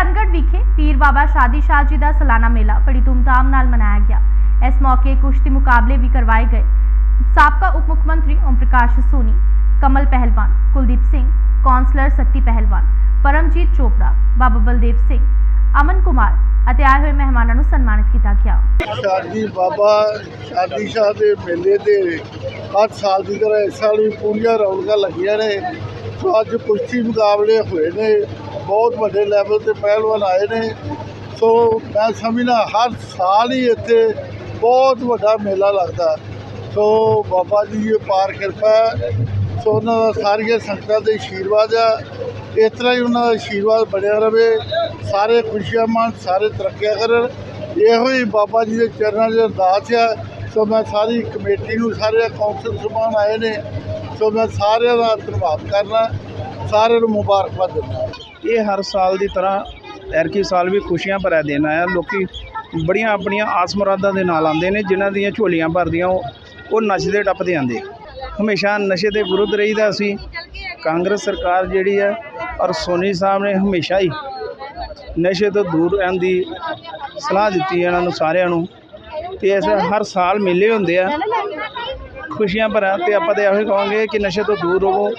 ਚੰਡੀਗੜ੍ਹ ਵਿਖੇ ਪੀਰ ਬਾਬਾ ਸ਼ਾਦੀ ਸ਼ਾਹ ਜੀ ਦਾ ਸਾਲਾਨਾ ਮੇਲਾ ਬੜੀ ਧੂਮਧਾਮ ਨਾਲ ਮਨਾਇਆ ਗਿਆ। ਇਸ ਮੌਕੇ ਕੁਸ਼ਤੀ ਮੁਕਾਬਲੇ ਵੀ ਕਰਵਾਏ ਗਏ। ਸਾਬਕਾ ਉਪ ਮੁੱਖ ਮੰਤਰੀ ਓਮ ਪ੍ਰਕਾਸ਼ ਸੋਨੀ, ਕਮਲ ਪਹਿਲਵਾਨ, ਕੁਲਦੀਪ ਸਿੰਘ, ਕੌਂਸਲਰ ਸੱਤੀ ਪਹਿਲਵਾਨ, ਪਰਮਜੀਤ ਚੋਪੜਾ, ਬਾਬਾ ਬਲਦੇਵ ਸਿੰਘ, ਅਮਨ ਕੁਮਾਰ ਅਤੇ ਆਏ ਹੋਏ ਮਹਿਮਾਨਾਂ ਨੂੰ ਸਨਮਾਨਿਤ ਕੀਤਾ ਗਿਆ। ਸ਼ਾਦੀ ਬਾਬਾ ਸ਼ਾਦੀ ਸ਼ਾਹ ਦੇ ਮੇਲੇ ਤੇ ਹਰ ਸਾਲ ਦੀ ਤਰ੍ਹਾਂ ਇਸ ਸਾਲ ਵੀ ਪੂਰੀਆਂ ਰੌਣਕਾਂ ਲੱਗੀਆਂ ਨੇ। ਸੋ ਅੱਜ ਕੁਸ਼ਤੀ ਮੁਕਾਬਲੇ ਹੋਏ ਨੇ। ਬਹੁਤ ਵੱਡੇ ਲੈਵਲ ਤੇ ਪਹਿਲਵਾਨ ਆਏ ਨੇ। ਸੋ ਮੈਂ ਸਮਝਣਾ ਹਰ ਸਾਲ ਹੀ ਇੱਥੇ ਬਹੁਤ ਵੱਡਾ ਮੇਲਾ ਲੱਗਦਾ। ਸੋ ਬਾਬਾ ਜੀ ਦੀ ਪਾਰ ਕਿਰਪਾ ਹੈ। ਸੋ ਉਹਨਾਂ ਦਾ ਸਾਰੀਆਂ ਸੰਗਤਾਂ ਦੇ ਆਸ਼ੀਰਵਾਦ ਆ। ਇਸ ਤਰ੍ਹਾਂ ਹੀ ਉਹਨਾਂ ਦਾ ਆਸ਼ੀਰਵਾਦ ਬਣਿਆ ਰਵੇ। ਸਾਰੇ ਖੁਸ਼ੀਆਂ ਮਨ ਸਾਰੇ ਤਰੱਕੀਆਂ ਕਰਨ। ਇਹੋ ਹੀ ਬਾਬਾ ਜੀ ਦੇ ਚਰਨਾਂ 'ਚ ਅਰਦਾਸ ਆ। ਸੋ ਮੈਂ ਸਾਰੀ ਕਮੇਟੀ ਨੂੰ ਸਾਰੇ ਕੌਂਸਲ ਸਮਾਨ ਆਏ ਨੇ। ਸੋ ਮੈਂ ਸਾਰਿਆਂ ਦਾ ਧੰਨਵਾਦ ਕਰਨਾ। ਸਾਰਿਆਂ ਨੂੰ ਮੁਬਾਰਕਬਾਦ ਦਿੰਦਾ। ਇਹ ਹਰ ਸਾਲ ਦੀ ਤਰ੍ਹਾਂ ਐਰਕੀ ਸਾਲ ਵੀ ਖੁਸ਼ੀਆਂ ਭਰਿਆ ਦਿਨ ਆਇਆ। ਲੋਕੀ ਬੜੀਆਂ ਆਪਣੀਆਂ ਆਸ ਮੁਰਾਦਾਂ ਦੇ ਨਾਲ ਆਉਂਦੇ ਨੇ, ਜਿਨ੍ਹਾਂ ਦੀਆਂ ਝੋਲੀਆਂ ਭਰਦੀਆਂ, ਉਹ ਉਹ ਨੱਚਦੇ ਟੱਪਦੇ ਆਉਂਦੇ। ਹਮੇਸ਼ਾ ਨਸ਼ੇ ਦੇ ਵਿਰੁੱਧ ਰਹੀਦਾ ਅਸੀਂ ਕਾਂਗਰਸ ਸਰਕਾਰ ਜਿਹੜੀ ਹੈ ਔਰ ਸੋਨੀ ਸਾਹਿਬ ਨੇ ਹਮੇਸ਼ਾ ਹੀ ਨਸ਼ੇ ਤੋਂ ਦੂਰ ਰਹਿਣ ਦੀ ਸਲਾਹ ਦਿੱਤੀ ਹੈ ਇਹਨਾਂ ਨੂੰ ਸਾਰਿਆਂ ਨੂੰ। ਤੇ ਇਸ ਹਰ ਸਾਲ ਮੇਲੇ ਹੁੰਦੇ ਆ। ਖੁਸ਼ੀਆਂ ਭਰਾਂ ਤੇ ਆਪਾਂ ਤਾਂ ਇਹੋ ਹੀ ਕਹਾਂਗੇ ਕਿ ਨਸ਼ੇ ਤੋਂ ਦੂਰ ਰਹੋ।